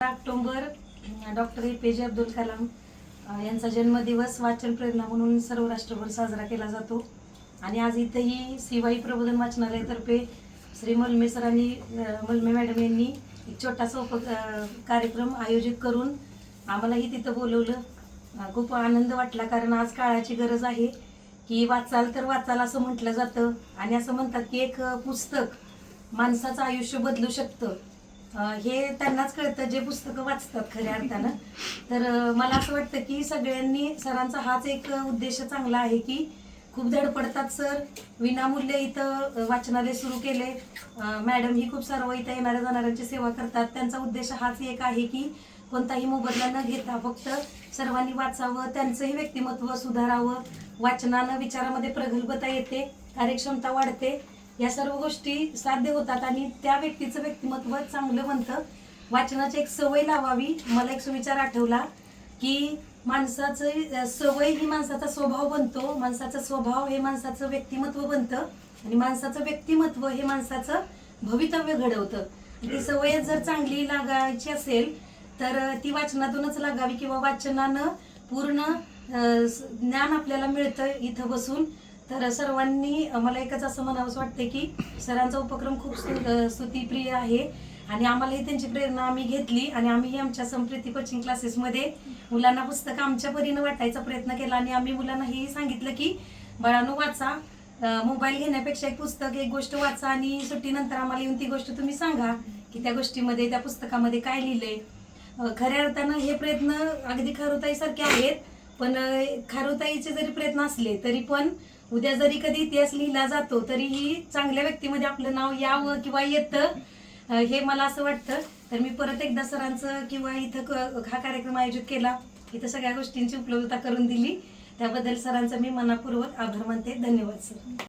October doctor A P जे अब्दुल कलाम यांचा जन्मदिवस वाचन प्रेरणा म्हणून सर्व राष्ट्रभर साजरा केला जातो. आणि आज इथंही सीवाई प्रबोधन वाचनालयातर्फे श्री मलमे सरांनी मलमे मॅडम यांनी एक छोटासा उप कार्यक्रम आयोजित करून आम्हालाही तिथं बोलवलं. खूप आनंद वाटला कारण आज काळाची गरज आहे की वाचाल तर वाचाल असं म्हटलं जातं. आणि असं म्हणतात की एक पुस्तक माणसाचं आयुष्य बदलू शकतं. हे त्यांनाच कळतं जे पुस्तकं वाचतात खऱ्या अर्थानं. तर मला असं वाटतं की सगळ्यांनी सरांचा हाच एक उद्देश चांगला आहे की खूप धडपडतात सर. विनामूल्य इथं वाचनालय सुरू केले. मॅडम ही खूप सर्व इथं येणाऱ्या जाणाऱ्यांची सेवा करतात. त्यांचा उद्देश हाच एक आहे की कोणताही मोबदला न घेता फक्त सर्वांनी वाचावं त्यांचंही व्यक्तिमत्व सुधारावं. वाचनानं विचारामध्ये प्रगल्भता येते कार्यक्षमता वाढते. या सर्व गोष्टी साध्य होतात आणि त्या व्यक्तीचं व्यक्तिमत्व चांगलं बनतं. वाचनाची एक सवय लावावी. मला एक सुविचार आठवला की माणसाचं सवय ही माणसाचा स्वभाव बनतो. माणसाचा स्वभाव हे माणसाचं व्यक्तिमत्व बनतं आणि माणसाचं व्यक्तिमत्व हे माणसाचं भवितव्य घडवतं. ती सवय जर चांगली लागायची असेल तर ती वाचनातूनच लागावी किंवा वाचनानं पूर्ण ज्ञान आपल्याला मिळतं इथं बसून. तर सर्वांनी मला एकच असं म्हणावंसं वाटतं की सरांचा उपक्रम खूप स्तुतीप्रिय आहे आणि आम्हालाही त्यांची प्रेरणा आम्ही घेतली आणि आम्हीही आमच्या संप्रीती कोचिंग क्लासेसमध्ये मुलांना पुस्तकं आमच्या परीनं वाटायचा प्रयत्न केला आणि आम्ही मुलांना हेही सांगितलं की बाळांनो वाचा मोबाईल घेण्यापेक्षा एक पुस्तक एक गोष्ट वाचा आणि सुट्टीनंतर आम्हाला येऊन ती गोष्ट तुम्ही सांगा की त्या गोष्टीमध्ये त्या पुस्तकामध्ये काय लिहिलंय. खऱ्या अर्थानं हे प्रयत्न अगदी खारुताईसारखे आहेत पण खारुताईचे जरी प्रयत्न असले तरी पण उद्या जरी कधी इतिहास लिहिला जातो तरीही चांगल्या व्यक्तीमध्ये आपलं नाव यावं किंवा येतं हे मला असं वाटतं. तर मी परत एकदा सरांचं किंवा इथं क- हा कार्यक्रम आयोजित केला. इथं सगळ्या गोष्टींची उपलब्धता करून दिली. त्याबद्दल सरांचं मी मनापूर्वक आभार मानते. धन्यवाद सर.